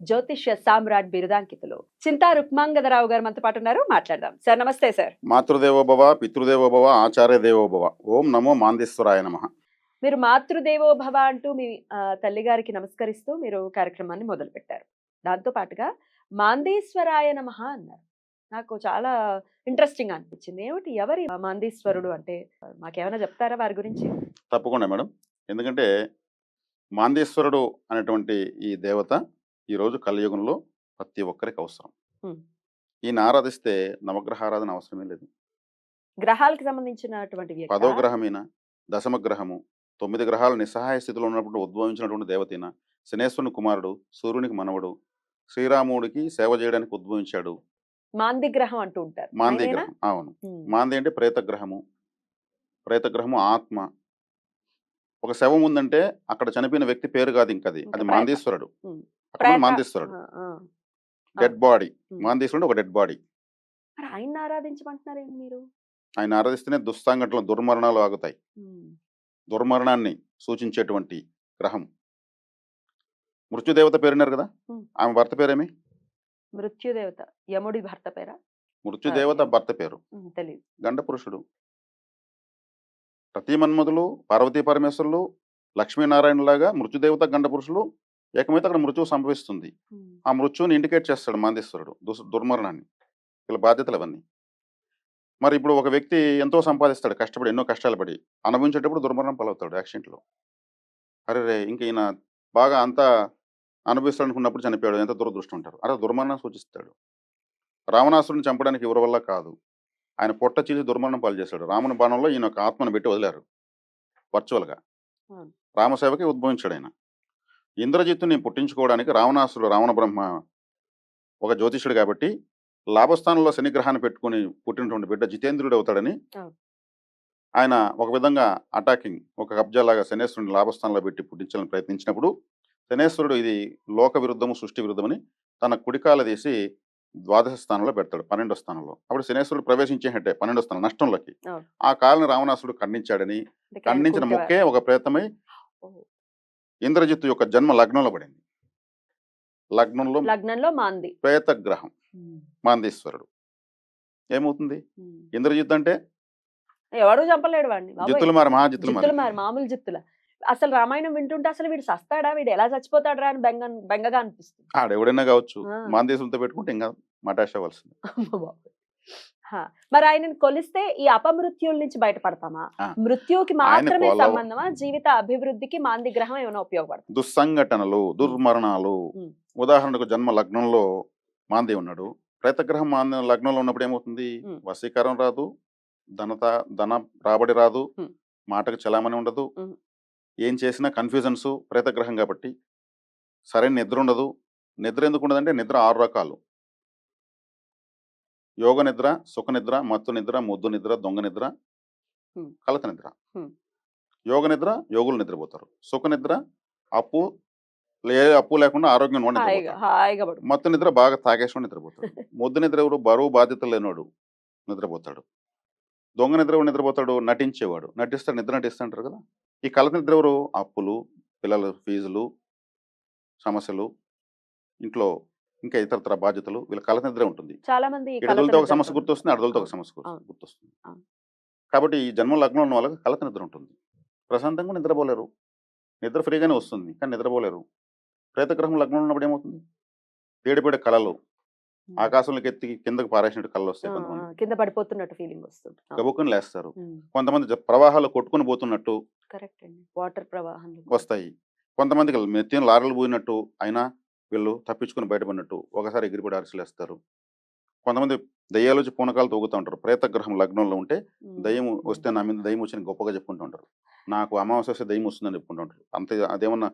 జ్యోతిష్య సామ్రాట్ బిరుదాంకితులు. చింతా రుక్మాంగదరావు గారు మనతో పాటు ఉన్నారు. మాట్లాడదాం. సార్ నమస్తే సార్. మాతృదేవోభవ పితృదేవోభవ ఆచార్య దేవోభవ ఓం నమో మాందేశ్వరాయ నమ. మీరు మాతృదేవో భవ అంటూ మీ తల్లిగారికి నమస్కరిస్తూ మీరు కార్యక్రమాన్ని మొదలు పెట్టారు దాంతో పాటుగా మాందేశ్వరాయ నమః అన్నారు. నాకు చాలా ఇంట్రెస్టింగ్ అనిపించింది. ఏమిటి? ఎవరి మాందేశ్వరుడు అంటే? మాకేమైనా చెప్తారా వారి గురించి? తప్పకుండా మేడం. ఎందుకంటే మాందేశ్వరుడు అనేటువంటి ఈ దేవత ఈరోజు కలియుగంలో ప్రతి ఒక్కరికి అవసరం. ఈయన ఆరాధిస్తే నవగ్రహ ఆరాధన అవసరమే లేదు గ్రహాలకు సంబంధించినటువంటి? పదో గ్రహమైన దశమ గ్రహము తొమ్మిది గ్రహాలు నిస్సహాయ స్థితిలో ఉన్నప్పుడు ఉద్భవించినటువంటి దేవతైన శనేశ్వరుని కుమారుడు సూర్యునికి మనవడు శ్రీరాముడికి సేవ చేయడానికి ఉద్భవించాడు మాంది గ్రహం అంటూ ఉంటారు మాంది? గ్రహం అవును. మాంది అంటే ప్రేతగ్రహము ప్రేతగ్రహము ఆత్మ ఒక శవం ఉందంటే అక్కడ చనిపోయిన వ్యక్తి పేరు కాదు ఇంకది ఇంకా అది ప్రేత. మాందేశ్వరుడు ఆ. Dead body. మాందేశ్వరుడు ఒక డెడ్ బాడీ. ఆరాధించమంటున్నారేంటి మీరు? ఆయన ఆరాధిస్తేనే దుస్సంఘటనలు దుర్మరణాలు ఆగుతాయి. దుర్మరణాన్ని సూచించేటువంటి గ్రహం. మృత్యుదేవత పేరున్నారు కదా. ఆమె భర్త పేరేమి? మృత్యుదేవత. యముడి భర్త పేరా? మృత్యుదేవత. భర్త పేరు. తెలీదు. గండ పురుషుడు ప్రతి మన్మధులు పార్వతీ పరమేశ్వరులు లక్ష్మీనారాయణలాగా మృత్యుదేవత గండ పురుషులు ఏకమైతే అక్కడ మృత్యువు సంభవిస్తుంది. ఆ మృత్యువుని ఇండికేట్ చేస్తాడు మాందేశ్వరుడు దుర్మరణాన్ని. వీళ్ళ బాధ్యతలు అవన్నీ మరి ఇప్పుడు ఒక వ్యక్తి ఎంతో సంపాదిస్తాడు కష్టపడి ఎన్నో కష్టాలు పడి అనుభవించేటప్పుడు దుర్మరణం పాలవుతాడు యాక్సిడెంట్లో. అరే రే! ఇంక ఈయన బాగా అంతా అనుభవిస్తాడనుకున్నప్పుడు చనిపోయాడు ఎంత దురదృష్టం ఉంటారు అరే దుర్మరణం సూచిస్తాడు. రావణాసురుని చంపడానికి ఎవరి వల్ల కాదు. ఆయన పొట్ట చీల్చి దుర్మరణం పాలు చేశాడు. రాముని బాణంలో ఈయన ఒక ఆత్మను పెట్టి వదిలారు. వర్చువల్గా. రామసేవకి ఉద్భవించాడు ఆయన. ఇంద్రజిత్తుని పుట్టించుకోవడానికి రావణాసురుడు రావణ బ్రహ్మ ఒక జ్యోతిషుడు కాబట్టి లాభస్థానంలో శనిగ్రహాన్ని పెట్టుకుని పుట్టినటువంటి బిడ్డ జితేంద్రుడు అవుతాడని. ఆయన ఒక విధంగా అటాకింగ్ ఒక కబ్జాలాగా శనేశ్వరుని లాభస్థానంలో పెట్టి పుట్టించాలని ప్రయత్నించినప్పుడు శనేశ్వరుడు ఇది లోక విరుద్ధము సృష్టి విరుద్ధమని తన కుడికాల తీసి ద్వాదశ స్థానంలో పెడతాడు పన్నెండో స్థానంలో అప్పుడు శనేశ్వరుడు ప్రవేశించేటట్టే పన్నెండో స్థానం నష్టంలోకి. ఆ కాలని రావణాసురుడు ఖండించాడని ఖండించిన. మొక్కే ఒక ప్రేతమై ఓ. ఇంద్రజిత్తు యొక్క జన్మ లగ్నంలో పడింది లగ్నంలో లగ్నంలో మాంది ప్రేత గ్రహం. మాందేశ్వరుడు ఏమవుతుంది ఉమ్. ఇంద్రజిత్తు అంటే ఎవడు చంపలేడు వాడిని. జిత్తులు మారి మహాజిత్తులు జిత్తులు మారి మరి మామూలు జిత్తుల అసలు రామాయణం వింటుంటే అసలు వీడు సస్తాడా వీడు ఎలా చచ్చిపోతాడా అని బెంగ బెంగగా అనిపిస్తుంది ఆడెవడైనా కావచ్చు. మాందేశంతో పెట్టుకుంటే ఇంకా బాబోయ్. హా. మరి ఆయనని కొలిస్తే ఈ అపమృత్యుల నుంచి బయటపడతామా? ఆయన మాత్రమే సంబంధమా? జీవిత అభివృద్ధికి మాంది గ్రహం ఏమైనా ఉపయోగపడుతుంది? దుస్సంఘటనలు దుర్మరణాలు. ఉదాహరణకు జన్మ లగ్నంలో మాంది ఉన్నాడు. ప్రేతగ్రహం మాంది లగ్నంలో ఉన్నప్పుడు ఏమవుతుంది. వశీకరం రాదు ధనత ధన రాబడి రాదు. మాటకు చలామణి ఉండదు. ఏం చేసినా కన్ఫ్యూజన్స్ ప్రేతగ్రహం కాబట్టి సరైన నిద్ర ఉండదు. నిద్ర ఎందుకు ఉండదంటే నిద్ర ఆరు రకాలు. యోగ నిద్ర సుఖ నిద్ర మత్తు నిద్ర ముద్దు నిద్ర దొంగ నిద్ర. కలత నిద్ర. యోగ నిద్ర యోగులు నిద్రపోతారు. సుఖ నిద్ర అప్పు లే అప్పు లేకుండా ఆరోగ్యం మత్తు నిద్ర బాగా తాగేసుకొని నిద్రపోతాడు ముద్దు నిద్ర ఎవరు? బరువు బాధ్యతలు లేనివాడు నిద్రపోతాడు. దొంగ నిద్ర ఎవరు నిద్రపోతాడు? నటించేవాడు. నటిస్తాడు నిద్ర నటిస్తుంటారు కదా! ఈ కలత నిద్ర ఎవరు? అప్పులు పిల్లల ఫీజులు సమస్యలు ఇంట్లో ఇంకా ఇతరతర బాధ్యతలు వీళ్ళ కలత నిద్ర ఉంటుంది. చాలా మంది ఇడదలతో ఒక సమస్య. గుర్తొస్తుంది అడదలతో ఒక సమస్య. గుర్తొస్తుంది. కాబట్టి ఈ జన్మ లగ్నం ఉన్న వాళ్ళకి కలత నిద్ర ఉంటుంది. ప్రశాంతంగా నిద్రపోలేరు. నిద్ర ఫ్రీగానే వస్తుంది కానీ నిద్రపోలేరు. ప్రేతగ్రహం లగ్నం ఉన్నప్పుడు ఏమవుతుంది? పేడిపేడే కళలు. ఆకాశంలోకి ఎత్తి కిందకు పారేసినట్టు కళ్ళు వస్తాయి కొంతమంది. కింద పడిపోతున్నట్టు ఫీలింగ్ వస్తుంది. గబుక్కుని లేస్తారు. కొంతమంది ప్రవాహాలు కొట్టుకుని పోతున్నట్టు కరెక్ట్ అండి. వాటర్ ప్రవాహం వస్తాయి. కొంతమందికి మెత్తిన లారీలు పోయినట్టు అయినా వీళ్ళు తప్పించుకుని బయటపడినట్టు ఒకసారి ఎగిరిపడి అరిసలేస్తారు కొంతమంది దయ్యాలు వచ్చి పూనకాలు తోగుతూ ఉంటారు. ప్రేతగ్రహం లగ్నంలో ఉంటే దయ్యం వస్తే నా మీద దయ్యం వచ్చి గొప్పగా చెప్పుకుంటూ ఉంటారు. నాకు అమావాస్య వస్తే దయ్యం వస్తుందని చెప్పుకుంటూ ఉంటారు. అంతే అదేమన్నా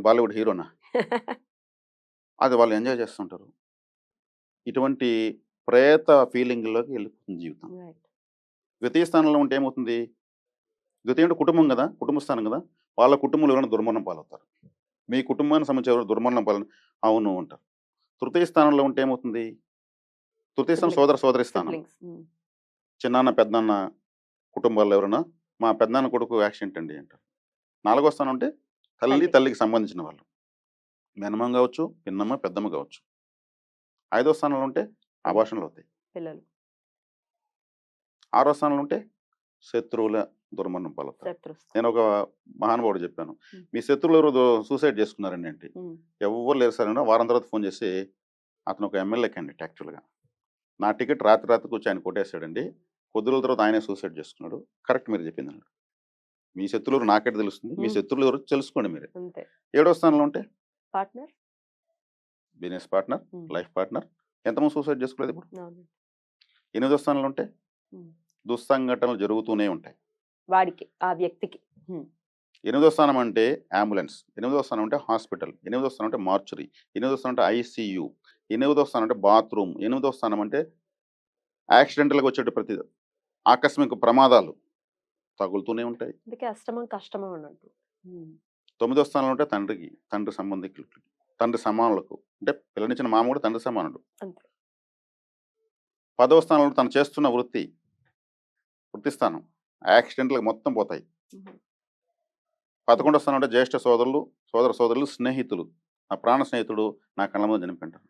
బాలీవుడ్ హీరోనా? అది వాళ్ళు ఎంజాయ్ చేస్తుంటారు ఇటువంటి ప్రేత ఫీలింగ్లోకి వెళ్ళిపోతుంది జీవితం. ద్వితీయ స్థానంలో ఉంటే ఏమవుతుంది? ద్వితీయ కుటుంబం కదా? కుటుంబ స్థానం కదా? వాళ్ళ కుటుంబంలో ఎవరైనా దుర్మరణం పాలవుతారు. మీ కుటుంబానికి సంబంధించి ఎవరు దుర్మరణం పాలన అవును అంటారు. తృతీయ స్థానంలో ఉంటే ఏమవుతుంది? తృతీయ స్థానం సోదర సోదరి స్థానం. చిన్నాన్న పెద్దనాన్న కుటుంబాల్లో ఎవరైనా మా పెద్దనాన్న కొడుకు యాక్సిడెంట్ అండి అంటారు. నాలుగో స్థానం అంటే తల్లి తల్లి. తల్లికి సంబంధించిన వాళ్ళు. మెనమ్మ కావచ్చు పిన్నమ్మ పెద్దమ్మ కావచ్చు. ఐదో స్థానంలో ఉంటే ఆభాషణలు అవుతాయి. పిల్లలు. ఆరో స్థానంలో ఉంటే శత్రువుల దుర్మరణం పాలవుతారు నేను ఒక మహానుభావుడు చెప్పాను. మీ శత్రువులు ఎవరు సూసైడ్ చేసుకున్నారండి ఏంటి. ఎవరు లేరు సార్ వారం తర్వాత ఫోన్ చేసి అతను ఒక ఎమ్మెల్యే క్యాండిడేట్ యాక్చువల్గా. నా టికెట్ రాత్రి రాత్రికి వచ్చి ఆయన కొట్టేశాడండి కొద్ది రోజుల తర్వాత ఆయనే సూసైడ్ చేసుకున్నాడు. కరెక్ట్ మీరు చెప్పింది అన్నాడు. మీ శత్రువులు నాకైతే తెలుస్తుంది. మీ. శత్రువులు ఎవరు తెలుసుకోండి మీరు. ఏడో స్థానంలో ఉంటే? Partner? Business partner life partner ఎంతమంది సూసైడ్ చేసుకోలేదు ఇప్పుడు? ఎనిమిదో స్థానంలో ఉంటే. దుస్సంఘటనలు జరుగుతూనే ఉంటాయి. వాడికి ఆ వ్యక్తికి. ఎనిమిదో స్థానం అంటే అంబులెన్స్. ఎనిమిదో స్థానం అంటే హాస్పిటల్. ఎనిమిదో స్థానం అంటే మార్చురీ. ఎనిమిదో స్థానం అంటే ఐసీయూ. ఎనిమిదో స్థానం అంటే బాత్రూమ్. ఎనిమిదో స్థానం అంటే యాక్సిడెంటల్గా వచ్చే ప్రతి ఆకస్మిక ప్రమాదాలు తగులుతూనే ఉంటాయి. అష్టమం కష్టమం అన్నట్టు. తొమ్మిదో స్థానంలో ఉంటే తండ్రికి తండ్రి సంబంధికులకి తండ్రి సమానులకు. అంటే పిల్లనిచ్చిన మామ కూడా తండ్రి సమానుడు. పదవ స్థానంలో తను చేస్తున్న వృత్తి వృత్తి స్థానం యాక్సిడెంట్లకు మొత్తం పోతాయి. పదకొండో స్థానం అంటే జ్యేష్ఠ సోదరులు సోదర సోదరులు స్నేహితులు. నా ప్రాణ స్నేహితుడు నా కళ్ళ ముందు చనిపోయింటారు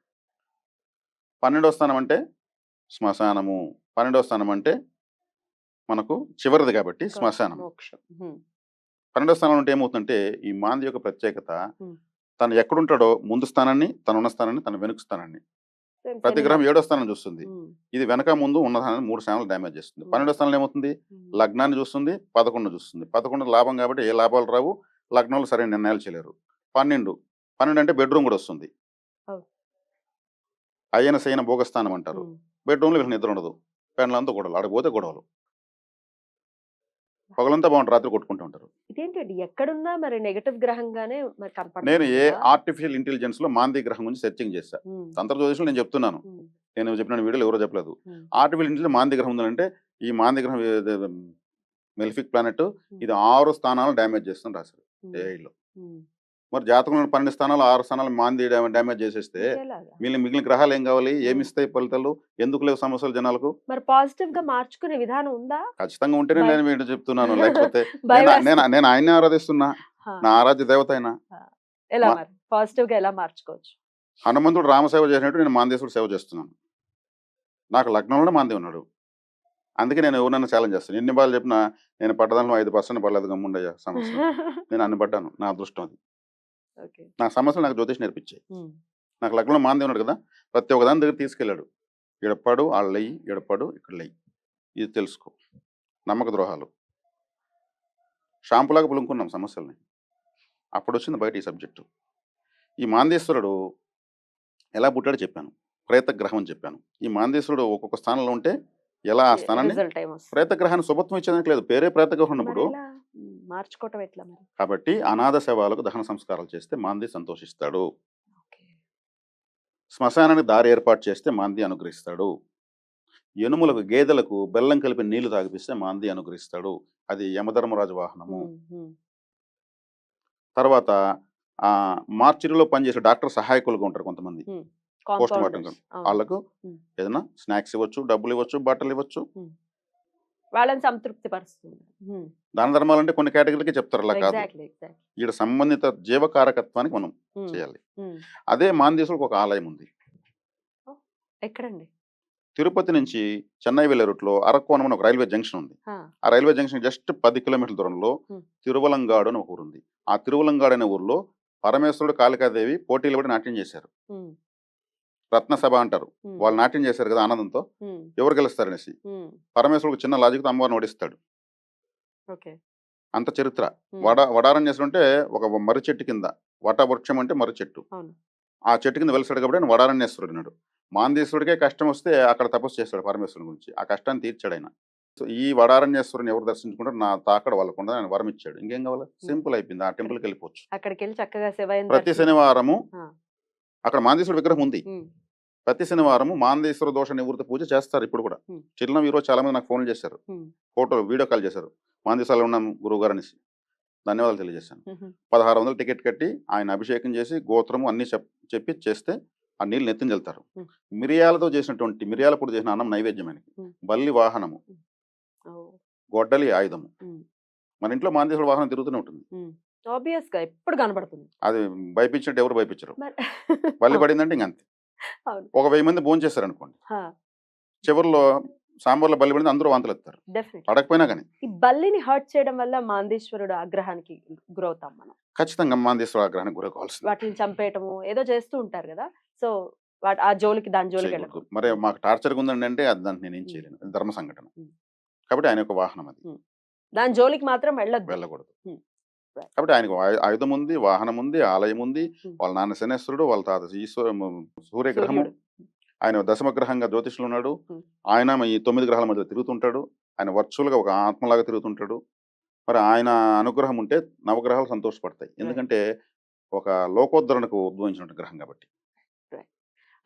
పన్నెండో స్థానం అంటే శ్మశానము. పన్నెండో స్థానం అంటే మనకు చివరిది కాబట్టి శ్మశానం. పన్నెండో స్థానం అంటే ఏమవుతుందంటే ఈ మాంది యొక్క ప్రత్యేకత. తను ఎక్కడుంటాడో ముందు స్థానాన్ని తను ఉన్న స్థానాన్ని తన వెనుక స్థానాన్ని. ప్రతి గ్రహం. ఏడో స్థానం చూస్తుంది. ఇది వెనక ముందు ఉన్న మూడు స్థానాలు డ్యామేజ్ చేస్తుంది. పన్నెండో స్థానంలో ఏమవుతుంది. లగ్నాన్ని చూస్తుంది పదకొండు చూస్తుంది పదకొండు లాభం కాబట్టి ఏ లాభాలు రావు లగ్నంలో సరైన నిర్ణయాలు చేయలేరు పన్నెండు పన్నెండు అంటే బెడ్రూమ్ కూడా వస్తుంది. అయ్యన సైన భోగస్థానం అంటారు. బెడ్రూమ్లో వీళ్ళకి నిద్ర ఉండదు పెండ్లంతా గొడవలు ఆడపోతే గొడవలు పగలంతా బాగుంటారు రాత్రి కొట్టుకుంటూ ఉంటారు ఇదేంటి అండి ఎక్కడున్నా మరి నెగటివ్ గ్రహంగానే మరి నేను ఏ? ఆర్టిఫిషియల్ ఇంటెలిజెన్స్లో మాంది గ్రహం గురించి సెర్చింగ్ చేశా ఉమ్. తంత్ర జ్యోతిషంలో నేను చెప్తున్నాను. నేను చెప్పిన వీడియోలో ఎవరో చెప్పలేదు. ఆర్టిఫిషియల్ ఇంటెలిజెన్స్ మాంది గ్రహం ఉందంటే ఈ మాంది గ్రహం మెలిఫిక్ ప్లానెట్ ఇది ఆరు స్థానాలు డ్యామేజ్ చేస్తుంది రాశారు. ఏఐలో. మరి జాతకంలో పన్నెండు స్థానాలు ఆరు స్థానాలు మాంది డ్యా- డ్యామేజ్ చేసేస్తే? మిగిలిన మిగిలిన గ్రహాలు ఏం కావాలి? ఏమి ఇస్తాయి ఫలితాలు? ఎందుకు లేవు సమస్యలు జనాలకు? మరి పాజిటివ్గా మార్చుకునే విధానం ఉందా? ఖచ్చితంగా ఉంటేనే నేను వీడు చెప్తున్నాను. లేకపోతే నేను. నేను నేను ఆయన్ని ఆరాధిస్తున్నా. నా ఆరాధ్య దేవత అయినా. ఎలా పాజిటివ్గా ఎలా మార్చుకోవచ్చు? హనుమంతుడు రామసేవ చేసినట్టు నేను మాందేశ్వరుడు సేవ చేస్తున్నాను. నాకు లగ్నంలోనే మాందే ఉన్నాడు. అందుకే నేను ఎవరినైనా ఛాలెంజ్ చేస్తాను. ఎన్ని బాగా చెప్పినా నేను పడ్డదానిలో ఐదు పర్సెంట్ పడలేదు గమ్ముండయ్యా సమస్య నేను అన్ని పడ్డాను. నా అదృష్టం అది. నా సమస్యలు నాకు జ్యోతిష్ నేర్పించాయి. నాకు లగ్నంలో మాందే ఉన్నాడు కదా! ప్రతి ఒక్క దాని దగ్గర తీసుకెళ్ళాడు. ఎడపాడు వాళ్ళు లెయ్యి ఎడపాడు ఇక్కడ లెయ్యి ఇది తెలుసుకో. నమ్మక ద్రోహాలు. షాంపులాగా పులుముకున్నాం సమస్యల్ని. అప్పుడు వచ్చింది బయట ఈ సబ్జెక్టు. ఈ మాందేశ్వరుడు ఎలా పుట్టాడో చెప్పాను. ప్రేత గ్రహం అని చెప్పాను. ఈ మాందేశ్వరుడు ఒక్కొక్క స్థానంలో ఉంటే ఎలా ఆ స్థానాన్ని రిజల్ట్ ఏం వస్తుంది ప్రేత గ్రహాన్ని శుభత్వం ఇచ్చేదానికి లేదు. పేరే ప్రేత గ్రహం మరి ఉన్నప్పుడు మార్చుకోవటం ఎట్లా మరి? కాబట్టి అనాథ శవాలకు దహన సంస్కారాలు చేస్తే మాంది సంతోషిస్తాడు. శ్మశానానికి దారి ఏర్పాటు చేస్తే మాంది అనుగ్రహిస్తాడు. ఎనుములకు గేదెలకు బెల్లం కలిపి నీళ్ళు తాగిపిస్తే మాంది అనుగ్రహిస్తాడు. అది యమధర్మరాజు వాహనము. తర్వాత ఆ మార్చిరిలో పనిచేసే డాక్టర్ సహాయకులుగా ఉంటారు కొంతమంది. Compounders. అవును. వాళ్ళకు. ఏదైనా స్నాక్స్ ఇవ్వచ్చు డబ్బులు ఇవ్వచ్చు బట్టలు ఇవ్వచ్చు. వాళ్ళని సంతృప్తి పరుస్తుంది దాన ధర్మాలంటే కొన్ని కేటగిరీలకి చెప్తారు అలా కాదు. ఈడ సంబంధిత జీవకారకత్వానికి మనం చేయాలి. అదే మాందేశులకు ఒక ఆలయం ఉంది. ఎక్కడండి? తిరుపతి నుంచి చెన్నై వెళ్ళే రూట్లో అరకోణం అని ఒక రైల్వే జంక్షన్ ఉంది. ఆ, రైల్వే జంక్షన్ జస్ట్ పది కిలోమీటర్ల దూరంలో. తిరువలంగాడు అని ఒక ఊరు ఉంది ఆ తిరువలంగాడు అనే ఊర్లో పరమేశ్వరుడు కాళికాదేవి పోటీలు పడి నాట్యం చేశారు. రత్నసభ అంటారు. వాళ్ళు నాట్యం చేశారు కదా ఆనందంతో. ఎవరు గెలుస్తారనేసి? ఉమ్, పరమేశ్వరుడు చిన్న లాజిక్తో అమ్మవారిని ఓడిస్తాడు. అంత చరిత్ర. వడ వడారం చేస్తుంటే ఒక మర్రి చెట్టు కింద. వట వృక్షం అంటే మర్రి చెట్టు. ఆ చెట్టు కింద వెలిసాడు కాబట్టి ఆయన వడారణ్యేశ్వరుడు అన్నాడు. మాందేశ్వరుడికే కష్టం వస్తే అక్కడ తపస్సు చేస్తాడు పరమేశ్వరుని గురించి. ఆ కష్టాన్ని తీర్చాడు ఆయన. సో ఈ వడారణ్యేశ్వరుని ఎవరు దర్శించుకుంటారో నా తాకడ వాళ్ళకుండా ఆయన వరం ఇచ్చాడు ఇంకేం కావాలి? సింపుల్ అయిపోయింది. ఆ టెంపుల్కి వెళ్ళిపోవచ్చు. అక్కడికి వెళ్ళి చక్కగా ప్రతి శనివారము. అక్కడ మాందేశ్వరుడు విగ్రహం ఉంది. ప్రతి శనివారం మాందేశ్వర దోష నివృత్తి పూజ చేస్తారు ఇప్పుడు కూడా. చిల్లం ఈరోజు చాలా మంది నాకు ఫోన్లు చేశారు. ఫోటో వీడియో కాల్ చేశారు. మాందేశ్వరంలో ఉన్నాం గురువు గారు అనేసి. ధన్యవాదాలు తెలియజేశాను. పదహారు వందలు టికెట్ కట్టి ఆయన అభిషేకం చేసి గోత్రము అన్ని చెప్ చెప్పి చేస్తే ఆ నీళ్ళు నెత్తిని Hmm. మిరియాలతో చేసినటువంటి మిరియాల పొడి చేసిన అన్నం నైవేద్యం ఆయనకి. బల్లి వాహనము. గొడ్డలి ఆయుధము. మన ఇంట్లో మాందేశ్వర వాహనం తిరుగుతూనే ఉంటుంది. ఆబ్వియస్గా ఎప్పుడు కనబడుతుంది. అది భయపించినట్టు ఎవరు భయపించరు. బల్లి పడిందంటే ఇంక అంతే అవును. ఒక వెయ్యి మంది భోజనం చేశారు అనుకోండి చివరిలో సాంబార్లో బల్లి పడింది అందరూ వాంతులు ఎత్తారు అడగపోయినా కానీ ఈ బల్లిని హర్ట్ చేయడం వల్ల మాందేశ్వరుడు ఆగ్రహానికి గురవుతాం మనం. ఖచ్చితంగా మాందేశ్వర ఆగ్రహానికి గురి కావాల్సింది వాటిని చంపేయటము ఏదో చేస్తూ ఉంటారు కదా. సో వాటి ఆ జోలికి దాని జోలికి మరి మాకు టార్చర్ ఉందండి అంటే అది దానికి నేను చేయలేను. ధర్మ సంఘటన. కాబట్టి ఆయన యొక్క వాహనం అది. దాని జోలికి మాత్రం వెళ్ళొద్దు. వెళ్ళకూడదు. కాబట్టి ఆయనకు ఆయు- ఆయుధం ఉంది వాహనం ఉంది ఆలయం ఉంది. వాళ్ళ నాన్న శనేశ్వరుడు వాళ్ళ తాత ఈశ్వర సూర్యగ్రహము. ఆయన దశమ గ్రహంగా జ్యోతిష్లో ఉన్నాడు. ఆయన ఈ తొమ్మిది గ్రహాల మధ్య తిరుగుతుంటాడు. ఆయన virtual గా ఒక ఆత్మలాగా తిరుగుతుంటాడు. మరి ఆయన అనుగ్రహం ఉంటే నవగ్రహాలు సంతోషపడతాయి. ఎందుకంటే ఒక లోకోద్ధరణకు ఉద్భవించిన గ్రహం కాబట్టి.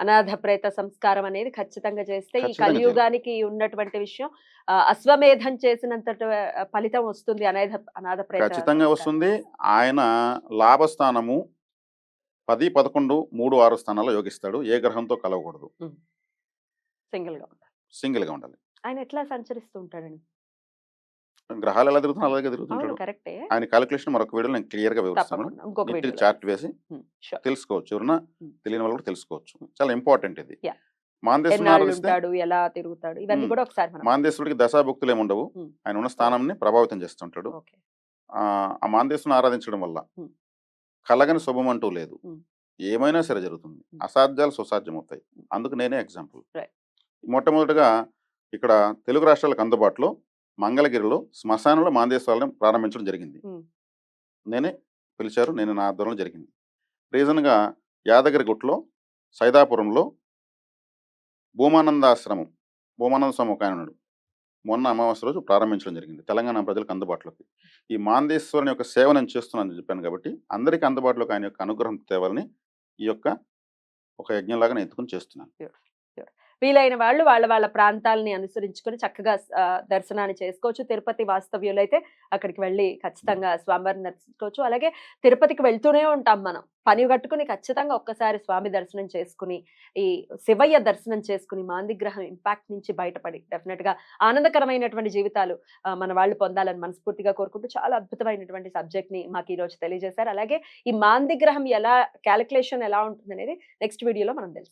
అనాథ ప్రేత సంస్కారం అనేది ఖచ్చితంగా చేస్తే ఈ కలియుగానికి ఉన్నటువంటి విషయం అశ్వమేధం చేసినంత ఫలితం వస్తుంది అనాథ అనాథ ప్రేత ఖచ్చితంగా. వస్తుంది. ఆయన లాభస్థానము పది పదకొండు మూడు ఆరు స్థానాల్లో యోగిస్తాడు. ఏ గ్రహంతో కలవకూడదు. సింగిల్గా ఉంటారు సింగిల్గా ఉండాలి. ఆయన ఎట్లా సంచరిస్తూ ఉంటాడండి? గ్రహాలు ఎలా తిరుగుతున్నా అలాగే తిరుగుతుంటాడు. కరెక్టే. ఆయన క్యాలిక్యులేషన్ మరొక వీడియో నేను క్లియర్గా వివరిస్తాను. చార్ట్ వేసి. తెలుసుకోవచ్చు. ఎవరన్నా. తెలియని వాళ్ళు కూడా తెలుసుకోవచ్చు. చాలా ఇంపార్టెంట్ ఇది. మాందేశ్వరుడికి దశాభుక్తులు ఏమి ఉండవు. Hmm. ఆయన ఉన్న స్థానంని ప్రభావితం చేస్తుంటాడు. ఆ మాందేశ్వరుని ఆరాధించడం వల్ల. కలగని శుభం అంటూ లేదు. ఏమైనా సరే జరుగుతుంది. అసాధ్యాలు సుసాధ్యం అవుతాయి అందుకు నేనే ఎగ్జాంపుల్. మొట్టమొదటిగా ఇక్కడ తెలుగు రాష్ట్రాలకు అందుబాటులో మంగళగిరిలో శ్మశానంలో మాందేశ్వరాలను ప్రారంభించడం జరిగింది. నేనే పిలిచారు. నేను నా ఆధ్వర్యంలో జరిగింది. రీజన్గా యాదగిరిగుట్లో సైదాపురంలో భూమానందాశ్రమం భూమానంద స్వామి ఒక ఆయన ఉన్నాడు మొన్న అమావాస్య రోజు ప్రారంభించడం జరిగింది. తెలంగాణ ప్రజలకు అందుబాటులోకి. ఈ మాందేశ్వరుని యొక్క సేవ నేను చేస్తున్నానని చెప్పాను కాబట్టి అందరికీ అందుబాటులోకి ఆయన యొక్క అనుగ్రహం తేవాలని ఈ యొక్క ఒక యజ్ఞంలాగా నేను ఎత్తుకుని చేస్తున్నాను. వీలైన వాళ్ళు వాళ్ళ వాళ్ళ ప్రాంతాలని అనుసరించుకొని చక్కగా దర్శనాన్ని చేసుకోవచ్చు. తిరుపతి వాస్తవ్యులు అయితే అక్కడికి వెళ్ళి ఖచ్చితంగా స్వామివారిని దర్శించుకోవచ్చు. అలాగే తిరుపతికి వెళ్తూనే ఉంటాం మనం. పని కట్టుకుని ఖచ్చితంగా ఒక్కసారి స్వామి దర్శనం చేసుకుని ఈ శివయ్య దర్శనం చేసుకుని మాందిగ్రహం ఇంపాక్ట్ నుంచి బయటపడి డెఫినెట్గా ఆనందకరమైనటువంటి జీవితాలు మన వాళ్ళు పొందాలని మనస్ఫూర్తిగా కోరుకుంటూ చాలా అద్భుతమైనటువంటి సబ్జెక్ట్ని మాకు ఈ రోజు తెలియజేశారు. అలాగే ఈ మాందిగ్రహం ఎలా క్యాలిక్యులేషన్ ఎలా ఉంటుంది అనేది నెక్స్ట్ వీడియోలో మనం తెలుసు